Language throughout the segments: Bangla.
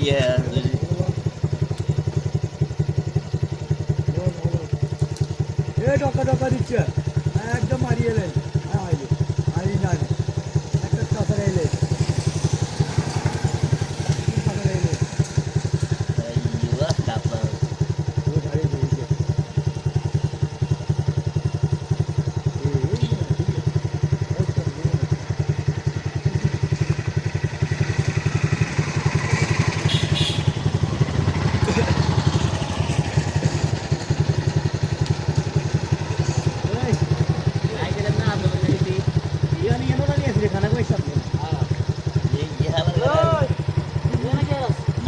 Yeah. એ ડોકા ડોકા રીત છે એકદમ મારી લઈ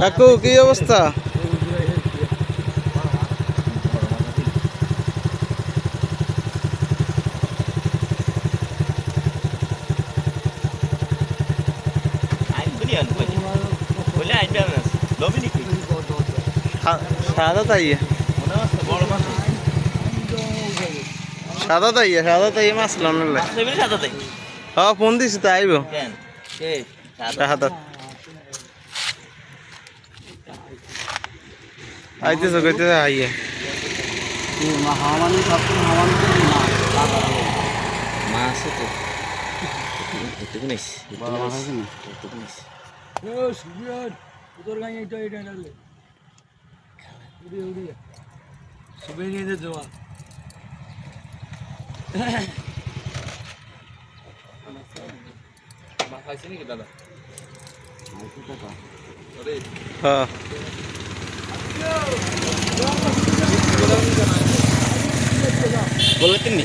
কাকু কি অবস্থা? সাদা তাইয়ে মাছ সাদা তাইয়ে সাদা তাইয়ে মাছ লানো লে সাদা দেই হ্যাঁ ফোন দিছি তাই আইব। সাদা। আইতেছে কইতেছে আইয়ে। হাওয়ানি সব হাওয়ানি না মাছ তো। এটুকু নিস বড় মাছ আছে না? এটুকু সুবিয়ার তোর গায়ে এটা এটা নালে উড়ি উড়ি। সবে নিয়ে দে জমা হ্যাঁ। বলে তিনি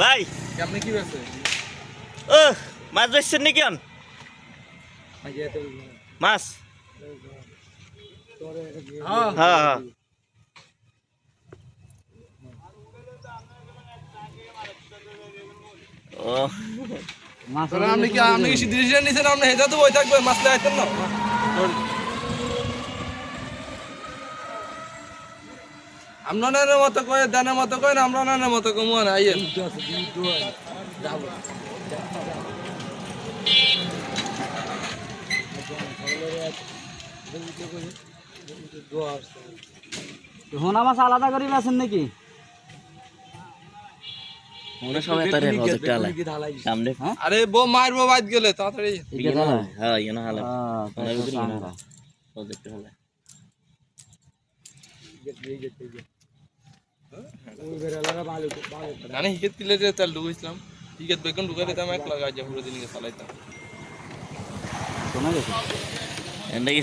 ভাই। আপনি কি ব্যস্ত ও মাছ ধরছেন নাকি আন মাছ হ্যাঁ। হ্যাঁ হ্যাঁ। ও। আপনি কি আপনি কি ডিসিশন নিছেন আপনি হেজা তো বই থাকবেন মাসলে আইতেন না। আমরা নানের মতো কয়ে দানের মতো কয়ে আমরা নানের মতো কমু না আইয়েন। হোনা মাছ আলাদা করে আছেন নাকি? মনে প্রজেক্ট আরে বো মারবো বাদ গেলে তাড়াতাড়ি। হ্যাঁ ইয়ে না হালা আহ, ভিতরে না। প্রজেক্ট হালা জানি হিকেত কিলে যে তেল ঢুকাইছিলাম হিকেত বেগুন ঢুকাই দিতাম এক লাগা যা পুরো দিনকে চালাইতাম। শোনা গেছে? এন্ডা কি